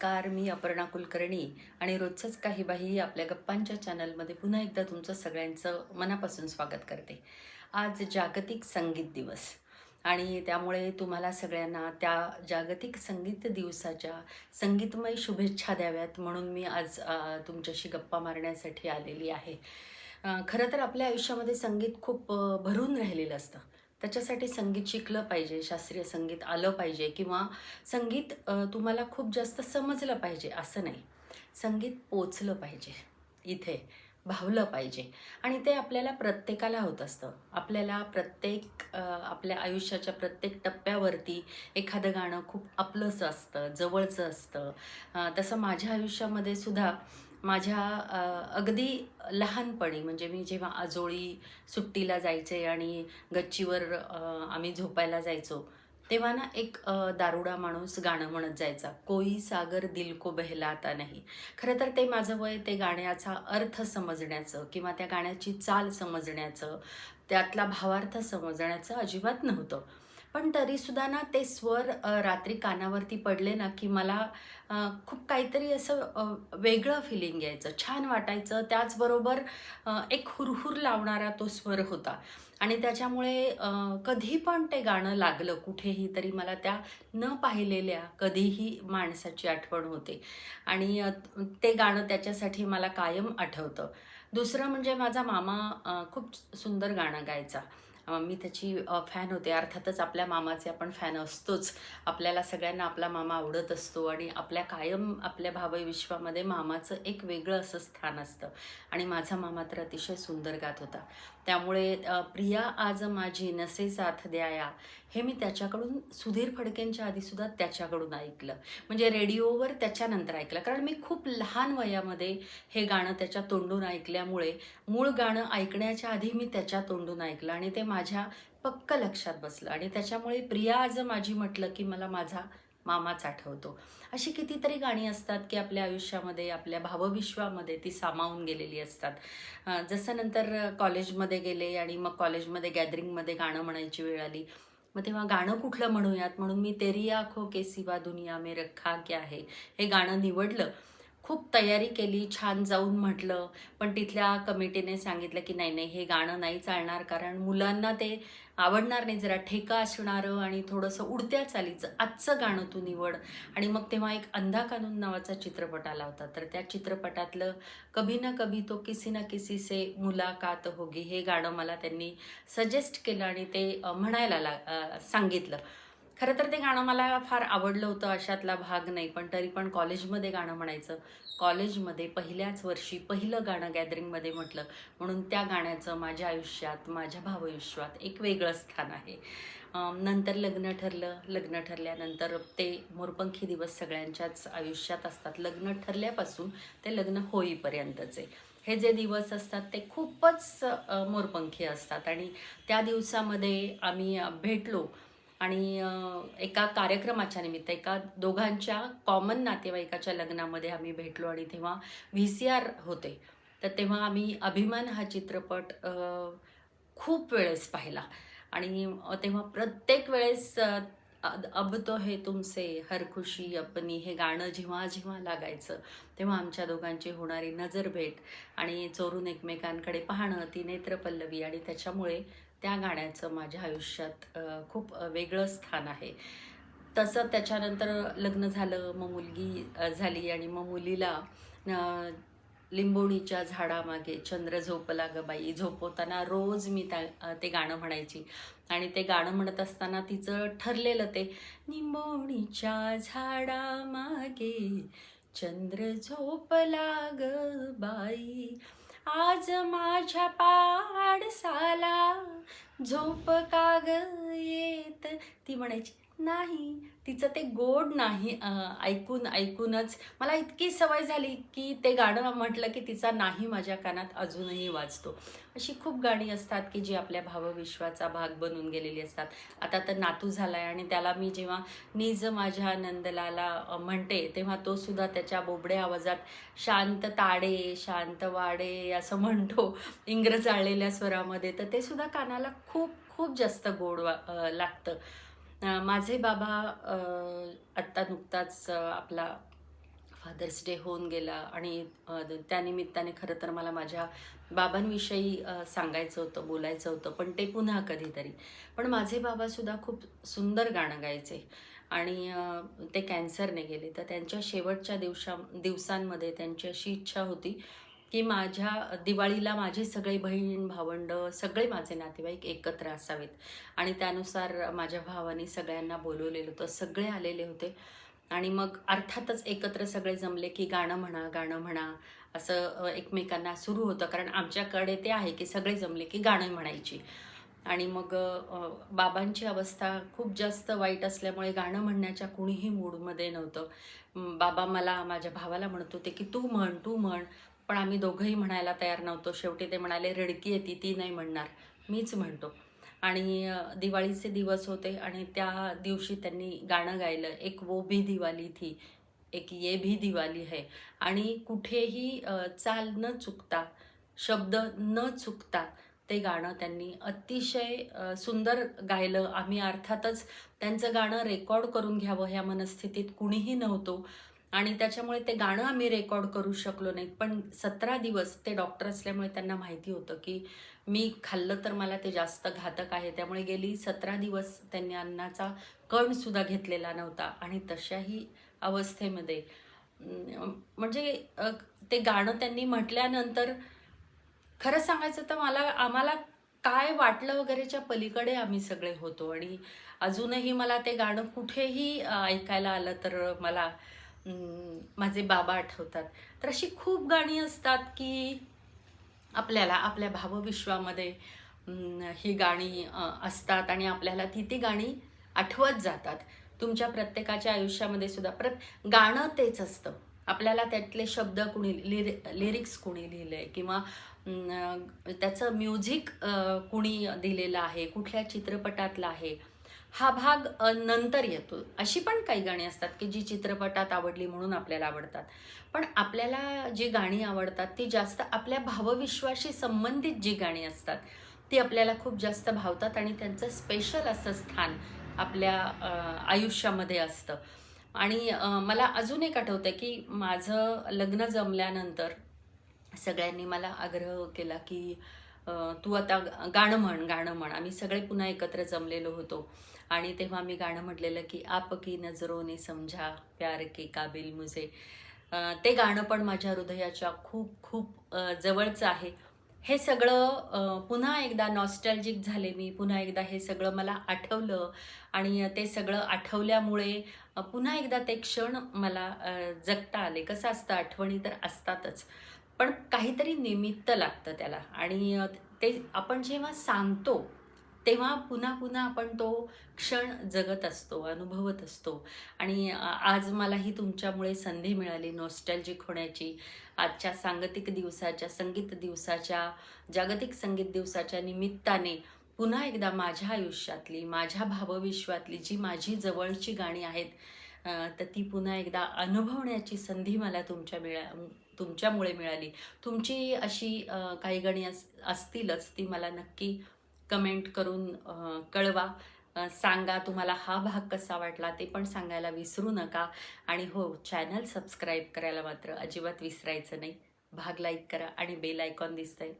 नमस्कार मी अपर्णा कुलकर्णी आणि रोजचंच काही बाही आपल्या गप्पांच्या चॅनलमध्ये पुन्हा एकदा तुमचं सगळ्यांचं मनापासून स्वागत करते. आज जागतिक संगीत दिवस आणि त्यामुळे तुम्हाला सगळ्यांना त्या जागतिक संगीत दिवसाच्या संगीतमय शुभेच्छा द्याव्यात म्हणून मी आज तुमच्याशी गप्पा मारण्यासाठी आलेली आहे. खरं तर आपल्या आयुष्यामध्ये संगीत खूप भरून राहिलेलं असतं. त्याच्यासाठी संगीत शिकलं पाहिजे शास्त्रीय संगीत आलं पाहिजे किंवा संगीत तुम्हाला खूप जास्त समजलं पाहिजे असं नाही. संगीत पोचलं पाहिजे इथे भावलं पाहिजे आणि ते आपल्याला प्रत्येकाला होत असतं. आपल्याला प्रत्येक आपल्या आयुष्याच्या प्रत्येक टप्प्यावरती एखादं गाणं खूप आपलंच असतं जवळचं असतं. तसं माझ्या आयुष्यामध्ये सुद्धा माझ्या अगदी लहानपणी म्हणजे मी जेव्हा आजोळी सुट्टीला जायचे आणि गच्चीवर आम्ही झोपायला जायचो तेव्हा ना एक दारुडा माणूस गाणं म्हणत जायचा कोई सागर दिल को बहलाता नाही. खरं तर ते माझं वय ते गाण्याचा अर्थ समजण्याचं किंवा त्या गाण्याची चाल समजण्याचं त्यातला भावार्थ समजण्याचं अजिबात नव्हतं. पण तरीसुद्धा ना ते स्वर रात्री कानावरती पडले ना की मला खूप काहीतरी असं वेगळं फिलिंग यायचं. छान वाटायचं. त्याचबरोबर एक हुरहुर लावणारा तो स्वर होता. आणि त्याच्यामुळे कधी पण ते गाणं लागलं कुठेही तरी मला त्या न पाहिलेल्या कधीही माणसाची आठवण होते. आणि ते गाणं त्याच्यासाठी मला कायम आठवतं. दुसरं म्हणजे माझा मामा खूप सुंदर गाणं गायचा. मी त्याची फॅन होते. अर्थातच आपल्या मामाचे आपण फॅन असतोच. आपल्याला सगळ्यांना आपला मामा आवडत असतो आणि आपल्या कायम आपल्या भावई विश्वामध्ये मामाचं एक वेगळं असं स्थान असतं. आणि माझा मामा तर अतिशय सुंदर गात होता. त्यामुळे प्रिया आज माझी नसे साथ द्याया हे मी त्याच्याकडून सुधीर फडकेंच्या आधीसुद्धा त्याच्याकडून ऐकलं. म्हणजे रेडिओवर त्याच्यानंतर ऐकलं. कारण मी खूप लहान वयामध्ये हे गाणं त्याच्या तोंडून ऐकल्यामुळे मूळ गाणं ऐकण्याच्या आधी मी त्याच्या तोंडून ऐकलं आणि ते मा माझ्या पक्क लक्षात बसलं. आणि त्याच्यामुळे प्रिया आज माझी म्हटलं की मला माझा मामाच आठवतो. अशी कितीतरी गाणी असतात की आपल्या आयुष्यामध्ये आपल्या भावविश्वामध्ये ती सामावून गेलेली असतात. जसं नंतर कॉलेजमध्ये गेले आणि मग कॉलेजमध्ये गॅदरिंगमध्ये गाणं म्हणायची वेळ आली. मग तेव्हा गाणं कुठलं म्हणूयात? म्हणून मी तेरी आखो के सिवा दुनिया में रखा क्या आहे हे गाणं निवडलं. खूप तयारी केली छान जाऊन म्हटलं. पण तिथल्या कमिटीने सांगितलं की नाही नाही हे गाणं नाही चालणार कारण मुलांना ते आवडणार नाही. जरा ठेका असणारं आणि थोडंसं उडत्या चालीचं आजचं गाणं तू निवड. आणि मग तेव्हा एक अंधा कानून नावाचा चित्रपट आला होता. तर त्या चित्रपटातलं कभी ना कभी तो किसी ना किसी से मुलाकात होगी हे गाणं मला त्यांनी सजेस्ट केलं आणि ते म्हणायला ला सांगितलं. खरं तर ते गाणं मला फार आवडलं होतं अशातला भाग नाही. पण तरी पण कॉलेजमध्ये गाणं म्हणायचं. कॉलेजमध्ये पहिल्याच वर्षी पहिलं गाणं गॅदरिंगमध्ये म्हटलं. म्हणून त्या गाण्याचं माझ्या आयुष्यात माझ्या भावयुष्यात एक वेगळं स्थान आहे. नंतर लग्न ठरलं. लग्न ठरल्यानंतर ते मोरपंखी दिवस सगळ्यांच्याच आयुष्यात असतात. लग्न ठरल्यापासून ते लग्न होईपर्यंतचे. हे जे दिवस असतात ते खूपच मोरपंखी असतात. आणि त्या दिवसामध्ये आम्ही भेटलो. आणि एका कार्यक्रमाच्या निमित्त एका दोघांच्या कॉमन नातेवाईकाच्या लग्नामध्ये आम्ही भेटलो आणि तेव्हा व्ही सी आर होते. तर तेव्हा आम्ही अभिमान हा चित्रपट खूप वेळेस पाहिला. आणि तेव्हा प्रत्येक वेळेस अब तो हे तुमसे हर खुशी अपनी हे गाणं जेव्हा जेव्हा लागायचं तेव्हा आमच्या दोघांची होणारी नजर भेट आणि चोरून एकमेकांकडे पाहणं ती नेत्रपल्लवी आणि त्याच्यामुळे त्या गाण्याचं माझ्या आयुष्यात खूप वेगळं स्थान आहे. तसं त्याच्यानंतर लग्न झालं मग मुलगी झाली आणि मग मुलीला लिंबोणीच्या झाडामागे चंद्र झोपला ग बाई झोपवताना रोज मी त्या ते गाणं म्हणायची. आणि ते गाणं म्हणत असताना तिचं ठरलेलं ते निंबोणीच्या झाडामागे चंद्र झोपला ग बाई आज माझ्या पाडसाला झोप काग येत. ती म्हणायची नाही. तिचं ते गोड नाही ऐकून ऐकूनच मला इतकी सवय झाली की ते गाणं म्हटलं की तिचा नाही माझ्या कानात अजूनही वाजतो. अशी खूप गाणी असतात की जी आपल्या भावविश्वाचा भाग बनून गेलेली असतात. आता तर नातू झालाय आणि त्याला मी जेव्हा निज माझ्या नंदलाला म्हणते तेव्हा तो सुद्धा त्याच्या बोबड्या आवाजात शांत ताडे शांत वाडे असं म्हणतो इंग्रज आळलेल्या स्वरामध्ये. तर ते सुद्धा कानाला खूप खूप जास्त गोड वा लागतं. माझे बाबा आत्ता नुकताच आपला फादर्स डे होऊन गेला आणि त्यानिमित्ताने खरं तर मला माझ्या बाबांविषयी सांगायचं होतं बोलायचं होतं पण ते पुन्हा कधीतरी. पण माझे बाबासुद्धा खूप सुंदर गाणं गायचे आणि ते कॅन्सरने गेले. तर त्यांच्या शेवटच्या दिवसा दिवसांमध्ये त्यांची अशी इच्छा होती की माझ्या दिवाळीला माझे सगळे बहीण भावंड सगळे माझे नातेवाईक एकत्र असावेत. आणि त्यानुसार माझ्या भावाने सगळ्यांना बोलवलेलं होतं सगळे आलेले होते. आणि मग अर्थातच एकत्र सगळे जमले की गाणं म्हणा गाणं म्हणा असं एकमेकांना सुरू होतं. कारण आमच्याकडे ते आहे की सगळे जमले की गाणं म्हणायची. आणि मग बाबांची अवस्था खूप जास्त वाईट असल्यामुळे गाणं म्हणण्याच्या कुणीही मूडमध्ये नव्हतं. बाबा मला माझ्या भावाला म्हणत होते की तू म्हण तू म्हण. पण आम्ही दोघंही म्हणायला तयार नव्हतो. शेवटी ते म्हणाले रडकी येते ती नाही म्हणणार. मीच म्हणतो. आणि दिवाळीचे दिवस होते आणि त्या दिवशी त्यांनी गाणं गायलं. एक वो भी दिवाली थी एक ये भी दिवाली है. आणि कुठेही चाल न चुकता शब्द न चुकता ते गाणं त्यांनी अतिशय सुंदर गायलं. आम्ही अर्थातच त्यांचं गाणं रेकॉर्ड करून घ्यावं ह्या मनस्थितीत कुणीही नव्हतो. आणि त्याच्यामुळे ते गाणं आम्ही रेकॉर्ड करू शकलो नाही. पण सतरा दिवस ते डॉक्टर असल्यामुळे त्यांना माहिती होतं की मी खाल्लं तर मला ते जास्त घातक आहे. त्यामुळे गेली सतरा दिवस त्यांनी अन्नाचा कणसुद्धा घेतलेला नव्हता. आणि तशाही अवस्थेमध्ये म्हणजे ते गाणं त्यांनी म्हटल्यानंतर खरं सांगायचं तर मला आम्हाला काय वाटलं वगैरेच्या पलीकडे आम्ही सगळे होतो. आणि अजूनही मला ते गाणं कुठेही ऐकायला आलं तर मला माझे बाबा आठवतात. तर अशी खूप गाणी असतात की आपल्याला आपल्या भावविश्वामध्ये ही गाणी असतात आणि आपल्याला ती ती गाणी आठवत जातात. तुमच्या प्रत्येकाच्या आयुष्यामध्ये सुद्धा. प्रत गाणं तेच असतं. आपल्याला त्यातले शब्द कुणी लिरि लिरिक्स कुणी लिहिलंय किंवा त्याचं म्युझिक कुणी दिलेलं आहे कुठल्या चित्रपटातलं आहे हा भाग नंतर येतो. अशी पण काही गाणी असतात की जी चित्रपटात आवडली म्हणून आपल्याला आवडतात. पण आपल्याला जी गाणी आवडतात ती जास्त आपल्या भावविश्वाशी संबंधित जी गाणी असतात ती आपल्याला खूप जास्त भावतात आणि त्यांचं स्पेशल असं स्थान आपल्या आयुष्यामध्ये असतं. आणि मला अजून एक आठवतं की माझं लग्न जमल्यानंतर सगळ्यांनी मला आग्रह केला की तू आता गाणं म्हण गाणं म्हण. आम्ही सगळे पुन्हा एकत्र जमलेलो होतो. आणि तेव्हा मी गाणं म्हटलेलं की आप की नजरों समझा प्यार के काबिल मुझे. ते गाणं पण माझ्या हृदयाच्या खूप खूप जवळचं आहे. हे सगळं पुन्हा एकदा नॉस्टॅल्जिक झाले मी. पुन्हा एकदा हे सगळं मला आठवलं आणि ते सगळं आठवल्यामुळे पुन्हा एकदा ते क्षण मला जगता आले. कसं असतं आठवणी तर असतातच पण काहीतरी निमित्त लागतं त्याला. आणि ते आपण जेव्हा सांगतो तेव्हा पुन्हा पुन्हा आपण तो क्षण जगत असतो अनुभवत असतो. आणि आज मलाही तुमच्यामुळे संधी मिळाली नॉस्टॅल्जिक होण्याची. आजच्या सांगतिक दिवसाच्या संगीत दिवसाच्या जागतिक संगीत दिवसाच्या निमित्ताने पुन्हा एकदा माझ्या आयुष्यातली माझ्या भावविश्वातली जी माझी जवळची गाणी आहेत तर ती पुन्हा एकदा अनुभवण्याची संधी मला तुमच्या मिळा तुमच्यामुळे मिळाली. तुमची अशी काही गाणी अस असतीलच ती मला नक्की कमेंट करून कळवा. सांगा तुम्हाला हा भाग कसा वाटला ते पण सांगायला विसरू नका. आणि हो चॅनल सबस्क्राईब करायला मात्र अजिबात विसरायचं नाही. भाग लाईक करा आणि बेल आयकॉन दिसतंय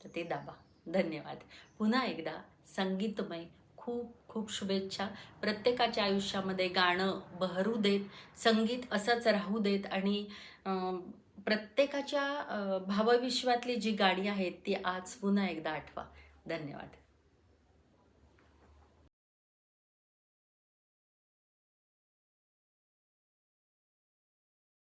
तर ते दाबा. धन्यवाद. पुन्हा एकदा संगीतमय खूप खूप शुभेच्छा. प्रत्येकाच्या आयुष्यामध्ये गाणं बहरू देत संगीत असंच राहू देत आणि प्रत्येकाच्या भावविश्वातली जी गाणी आहेत ती आज पुन्हा एकदा आठवा. धन्यवाद.